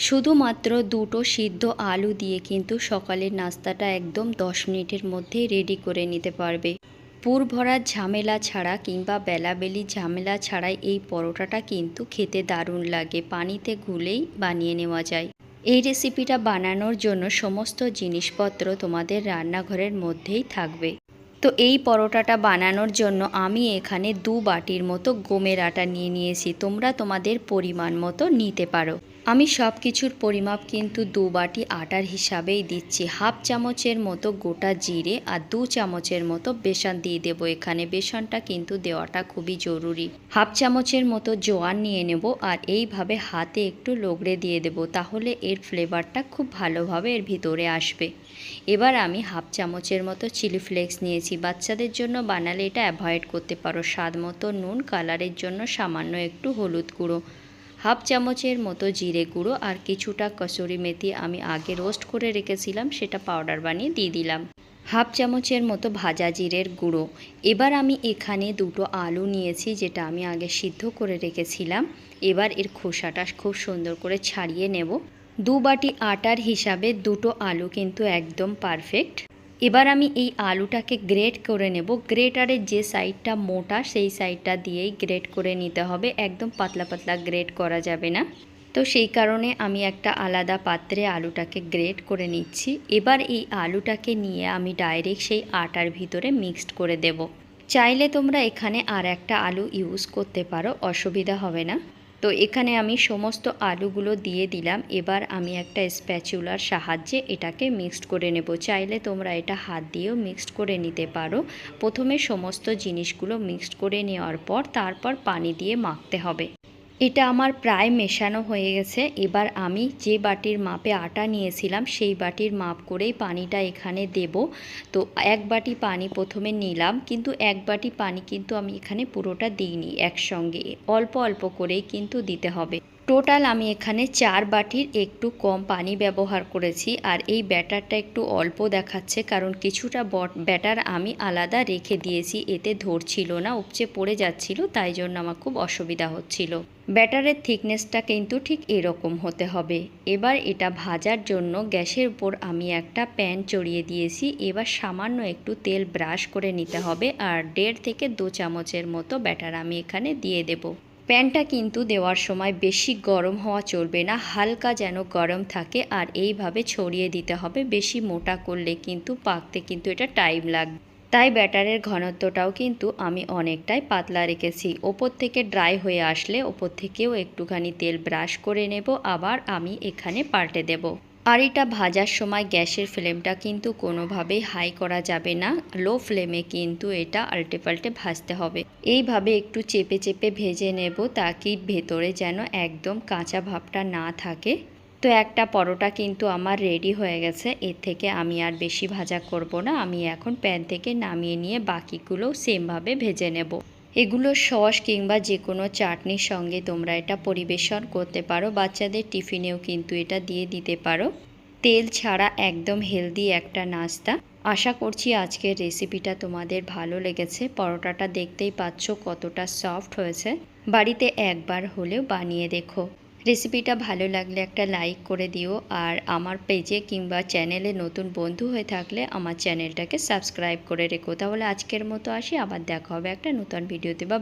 শুধুমাত্র দুটো সিদ্ধ আলু দিয়ে কিন্তু সকালের নাস্তাটা একদম দশ মিনিটের মধ্যেই রেডি করে নিতে পারবে। পুর ভরার ঝামেলা ছাড়া কিংবা বেলাবেলি ঝামেলা ছাড়াই এই পরোটাটা কিন্তু খেতে দারুণ লাগে, পানিতে গুলেই বানিয়ে নেওয়া যায়। এই রেসিপিটা বানানোর জন্য সমস্ত জিনিসপত্র তোমাদের রান্নাঘরের মধ্যেই থাকবে। তো এই পরোটাটা বানানোর জন্য আমি এখানে দু বাটির মতো গমের আটা নিয়ে নিয়েছি। তোমরা তোমাদের পরিমাণ মতো নিতে পারো। আমি সব কিছুর পরিমাপ কিন্তু দু বাটি আটার হিসাবেই দিচ্ছি। হাফ চামচের মতো গোটা জিরে আর দু চামচের মতো বেসন দিয়ে দেবো এখানে। বেসনটা কিন্তু দেওয়াটা খুবই জরুরি। হাফ চামচের মতো জোয়ান নিয়ে নেব আর এইভাবে হাতে একটু লগড়ে দিয়ে দেব তাহলে এর ফ্লেভারটা খুব ভালোভাবে এর ভিতরে আসবে। এবার আমি হাফ চামচের মতো চিলি ফ্লেক্স নিয়েছি। বাচ্চাদের জন্য বানালে এটা অ্যাভয়েড করতে পারো। স্বাদ মতো নুন কালারের জন্য সামান্য একটু হলুদ গুঁড়ো, হাফ চামচের মতো জিরে গুঁড়ো আর কিছুটা কসুরি মেথি আমি আগে রোস্ট করে রেখেছিলাম, সেটা পাউডার বানিয়ে দিয়ে দিলাম। হাফ চামচের মতো ভাজা জিরের গুঁড়ো। এবার আমি এখানে দুটো আলু নিয়েছি, যেটা আমি আগে সিদ্ধ করে রেখেছিলাম। এবার এর খোসাটা খুব সুন্দর করে ছাড়িয়ে নেব। দু বাটি আটার হিসাবে দুটো আলু কিন্তু একদম পারফেক্ট এবার আমি এই আলুটাকে গ্রেট করে নেব। গ্রেটারের যে সাইডটা মোটা, সেই সাইডটা দিয়েই গ্রেট করে নিতে হবে। একদম পাতলা পাতলা গ্রেট করা যাবে না। তো সেই কারণে আমি একটা আলাদা পাত্রে আলুটাকে গ্রেট করে নিচ্ছি। এবার এই আলুটাকে নিয়ে আমি ডাইরেক্ট সেই আটার ভিতরে মিক্সড করে দেব। চাইলে তোমরা এখানে আর একটা আলু ইউজ করতে পারো, অসুবিধা হবে না। তো এখানে আমি সমস্ত আলুগুলো দিয়ে দিলাম। এবার আমি একটা স্প্যাচুলার সাহায্যে এটাকে মিক্সড করে নেব। চাইলে তোমরা এটা হাত দিয়েও মিক্সড করে নিতে পারো। প্রথমে সমস্ত জিনিসগুলো মিক্সড করে নেওয়ার পর তারপর পানি দিয়ে মাখতে হবে। এটা আমার প্রায় মেশানো হয়ে গেছে। এবার আমি যে বাটির মাপে আটা নিয়েছিলাম, সেই বাটির মাপ করেই পানিটা এখানে দেব। তো এক বাটি পানি প্রথমে নিলাম, কিন্তু এক বাটি পানি কিন্তু আমি এখানে পুরোটা দিইনি, একসঙ্গে। অল্প অল্প করেই কিন্তু দিতে হবে। টোটাল আমি এখানে চার বাটির একটু কম পানি ব্যবহার করেছি আর এই ব্যাটারটা একটু অল্প দেখাচ্ছে কারণ কিছুটা ব্যাটার আমি আলাদা রেখে দিয়েছি, এতে ধরছিল না, উপচে পড়ে যাচ্ছিল, তাই জন্য আমার খুব অসুবিধা হচ্ছিল। ব্যাটারের থিকনেসটা কিন্তু ঠিক এরকম হতে হবে। এবার এটা ভাজার জন্য গ্যাসের উপর আমি একটা প্যান চড়িয়ে দিয়েছি, এবার সামান্য একটু তেল ব্রাশ করে নিতে হবে আর দেড় থেকে দু চামচের মতো ব্যাটার আমি এখানে দিয়ে দেবো। প্যানটা কিন্তু দেওয়ার সময় বেশি গরম হওয়া চলবে না, হালকা যেন গরম থাকে আর এইভাবে ছড়িয়ে দিতে হবে, বেশি মোটা করলে কিন্তু পাকতে কিন্তু এটা টাইম লাগবে। তাই ব্যাটারের ঘনত্বটাও কিন্তু আমি অনেকটাই পাতলা রেখেছি। ওপর থেকে ড্রাই হয়ে আসলে ওপর থেকেও একটুখানি তেল ব্রাশ করে নেব, আবার আমি এখানে পাল্টে দেবো। আর এটা ভাজার সময় গ্যাসের ফ্লেমটা কিন্তু কোনোভাবেই হাই করা যাবে না। লো ফ্লেমে কিন্তু এটা আল্টে পাল্টে ভাজতে হবে। এইভাবে একটু চেপে চেপে ভেজে নেব তাকি ভেতরে যেন একদম কাঁচা ভাবটা না থাকে। তো একটা পরোটা কিন্তু আমার রেডি হয়ে গেছে। এর থেকে আমি আর বেশি ভাজা করব না। আমি এখন প্যান থেকে নামিয়ে নিয়ে বাকিগুলো সেমভাবে ভেজে নেব। এগুলো সস কিংবা যে কোনো চাটনির সঙ্গে তোমরা এটা পরিবেশন করতে পারো। বাচ্চাদের টিফিনেও কিন্তু এটা দিয়ে দিতে পারো। তেল ছাড়া একদম হেলদি একটা নাস্তা। আশা করছি আজকের রেসিপিটা তোমাদের ভালো লেগেছে। পরোটাটা দেখতেই পাচ্ছ কতটা সফট হয়েছে। বাড়িতে একবার হলেও বানিয়ে দেখো। রেসিপিটা ভালো লাগলে একটা লাইক করে দিও। আর আমার পেজে কিংবা চ্যানেলে নতুন বন্ধু হয়ে থাকলে আমার চ্যানেলটাকে সাবস্ক্রাইব করে রেখো। তাহলে আজকের মতো আসি। আবার দেখা হবে একটা নতুন ভিডিওতে বা